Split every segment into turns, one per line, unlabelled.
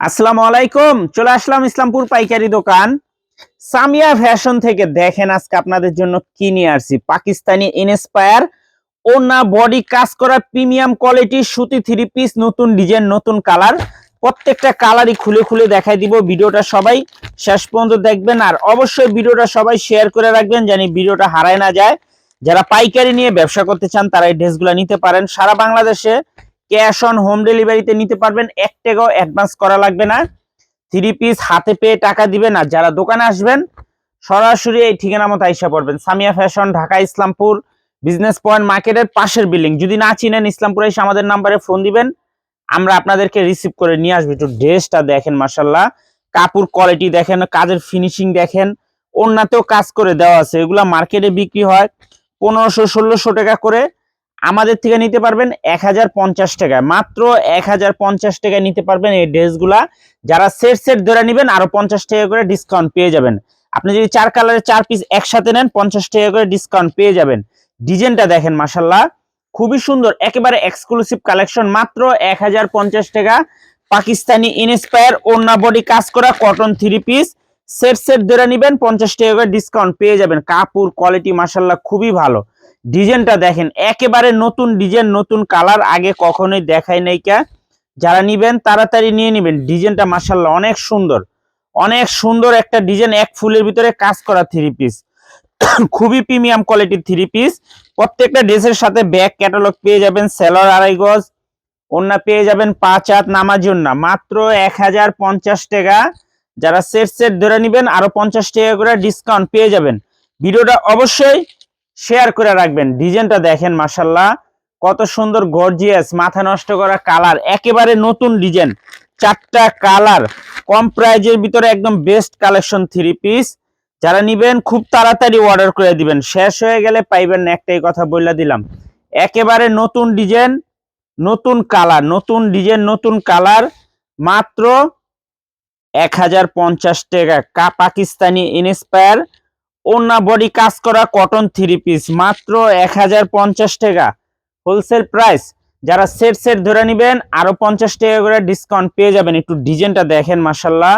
আসসালামু আলাইকুম, চলে আসলাম ইসলামপুর পাইকারি দোকান। সামিয়া ফ্যাশন থেকে দেখেন আজকে আপনাদের জন্য কি নিয়ে আসছি। পাকিস্তানি ইনস্পায়ার ওনা বডি কাজ করা প্রিমিয়াম কোয়ালিটির সুতি থ্রি পিস নতুন ডিজাইন নতুন কালার প্রত্যেকটা কালারই খুলে খুলে দেখাই দিব। ভিডিওটা সবাই শেষ পর্যন্ত দেখবেন আর অবশ্যই ভিডিওটা সবাই শেয়ার করে রাখবেন জানি ভিডিওটা হারায় না যায়। যারা পাইকারি নিয়ে ব্যবসা করতে চান, তারা এই ড্রেসগুলো নিতে পারেন। সারা বাংলাদেশে ক্যাশ অন হোম ডেলিভারিতে নিতে পারবেন। এক টাকাও অ্যাডভান্স করা লাগবে না। থ্রি পিস হাতে পেয়ে টাকা দিবেন আর যারা দোকানে আসবেন, সরাসরি এই ঠিকানা মতো আইসা পড়বেন। Samia fashion Dhaka, Islampur business point মার্কেটের পাশের বিল্ডিং যদি না চিনেন ইসলামপুরে, এসে আমাদের নাম্বারে ফোন দিবেন। আমরা আপনাদেরকে রিসিভ করে নিয়ে আসব। একটু ড্রেসটা দেখেন মাসাল্লাহ কাপড় কোয়ালিটি দেখেন, কাজের ফিনিশিং দেখেন। অন্যতেও কাজ করে দেওয়া আছে। এগুলা মার্কেটে বিক্রি হয়। পনেরোশো, ষোলোশো টাকা করে আমাদের থেকে নিতে পারবেন এক হাজার পঞ্চাশ টাকায়। মাত্র এক হাজার পঞ্চাশ টাকায় নিতে পারবেন এই ড্রেসগুলা। যারা সেট সেট ধরে নেবেন, আরও পঞ্চাশ টাকা করে ডিসকাউন্ট পেয়ে যাবেন। আপনি যদি চার কালারের চার পিস একসাথে নেন, পঞ্চাশ টাকা করে ডিসকাউন্ট পেয়ে যাবেন। ডিজাইনটা দেখেন মাসাল্লাহ খুবই সুন্দর, একেবারে এক্সক্লুসিভ কালেকশন মাত্র এক হাজার পঞ্চাশ টাকা। পাকিস্তানি ইনস্পায়ার ওড়না বডি কাজ করা cotton three piece set set ধরে নেবেন, পঞ্চাশ টাকা করে ডিসকাউন্ট পেয়ে যাবেন। কাপড় কোয়ালিটি মাসাল্লাহ খুবই ভালো। ডিজাইনটা দেখেন, একেবারে নতুন ডিজাইন, নতুন কালার আগে কখনোই দেখাই নাই কা। যারা নিবেন, তাড়াতাড়ি নিয়ে নিবেন। ডিজাইনটা মাসাল্লাহ অনেক সুন্দর। অনেক সুন্দর একটা ডিজাইন, এক ফুলের ভিতরে কাজ করা থ্রি পিস খুবই প্রিমিয়াম কোয়ালিটির থ্রি পিস প্রত্যেকটা ড্রেসের সাথে ব্যাগ ক্যাটালগ পেয়ে যাবেন সেলর আড়াই গজ। ওন্না পেয়ে যাবেন পাঁচ হাত নামার জন্য মাত্র এক হাজার পঞ্চাশ টাকা। যারা সেট সেট ধরে নিবেন, আরও পঞ্চাশ টাকা করে ডিসকাউন্ট পেয়ে যাবেন। ভিডিওটা অবশ্যই শেয়ার করে রাখবেন। ডিজাইনটা দেখেন মাসাল্লাহ কত সুন্দর, গর্জিয়াস, মাথা নষ্ট করা কালার। একেবারে নতুন ডিজাইন। চারটা কালার। কম প্রাইজের ভিতরে একদম বেস্ট কালেকশন থ্রি পিস। যারা নিবেন, খুব তাড়াতাড়ি অর্ডার করে দিবেন। শেষ হয়ে গেলে পাইবেন না, একটাই কথা বলে দিলাম। একেবারে নতুন ডিজাইন, নতুন কালার, নতুন ডিজাইন, নতুন কালার। মাত্র এক হাজার পঞ্চাশ টাকা। কা পাকিস্তানি ইনস্পায়ার ওনা বডি কাজ করা কটন থ্রি পিস মাত্র এক হাজার পঞ্চাশ টাকা। হোলসেল প্রাইস যারা সেট সেট ধরে নেবেন, আরও পঞ্চাশ টাকা করে ডিসকাউন্ট পেয়ে যাবেন। একটু ডিজাইনটা দেখেন মাসাল্লাহ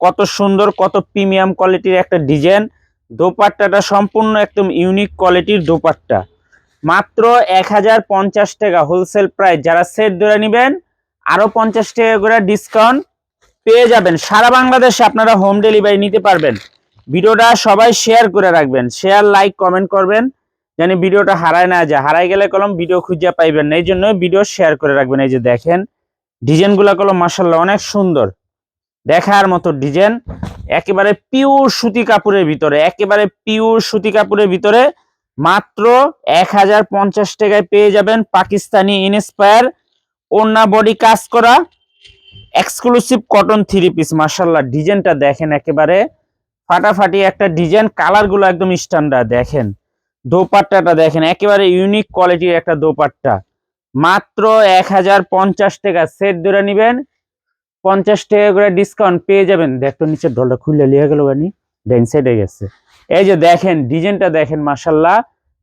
কত সুন্দর, কত প্রিমিয়াম কোয়ালিটির একটা ডিজাইন দোপাট্টাটা সম্পূর্ণ একদম ইউনিক কোয়ালিটির দোপাট্টা। মাত্র এক হাজার পঞ্চাশ টাকা হোলসেল প্রাইস যারা সেট ধরে নেবেন, আরও পঞ্চাশ টাকা করে ডিসকাউন্ট পেয়ে যাবেন। সারা বাংলাদেশে আপনারা হোম ডেলিভারি নিতে পারবেন। ভিডিওটা সবাই শেয়ার করে রাখবেন। শেয়ার লাইক কমেন্ট করবেন। জানি ভিডিওটা হারায় না যায়। হারাই গেলে কলম ভিডিও খুঁজে পাইবেন না। এই জন্য ভিডিও শেয়ার করে রাখবেন। এই যে দেখেন ডিজাইনগুলো কলম মাসাল্লাহ অনেক সুন্দর। দেখার মতো ডিজাইন একেবারে পিওর সুতি কাপড়ের ভিতরে, একেবারে পিওর সুতি কাপড়ের ভিতরে মাত্র এক হাজার পঞ্চাশ টাকায় পেয়ে যাবেন পাকিস্তানি ইনস্পায়ার ওন্না বডি কাজ করা এক্সক্লুসিভ কটন থ্রি পিস মার্শাল্লাহ ডিজাইনটা দেখেন একেবারে। ফাটাফাটি একটা ডিজাইন কালারগুলো একদম স্ট্যান্ডার্ড দেখেন। দোপাট্টাটা দেখেন, একেবারে ইউনিক কোয়ালিটির একটা দোপাট্টা। মাত্র এক হাজার পঞ্চাশ টাকা সেট ধরে নিবেন। পঞ্চাশ টাকা করে ডিসকাউন্ট পেয়ে যাবেন। দেখতো নিচের ঢলটা খুলে লিয়ে গেল গানি ডেন সাইডে গেছে। এই যে দেখেন ডিজাইনটা দেখেন মাসাল্লাহ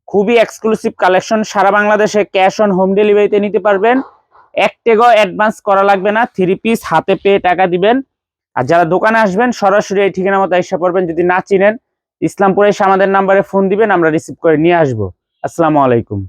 খুবই এক্সক্লুসিভ কালেকশন সারা বাংলাদেশে ক্যাশ অন হোম ডেলিভারিতে নিতে পারবেন। এক টেগো অ্যাডভান্স করা লাগবে না থ্রি পিস হাতে পেয়ে টাকা দিবেন। আর যারা দোকানে আসবেন, সরাসরি এই ঠিকানা মতো এসে পড়বেন। যদি না চিনেন, ইসলামপুরে এসে আমাদের নাম্বারে ফোন দিবেন, আমরা রিসিভ করে নিয়ে আসব। আসসালামু আলাইকুম।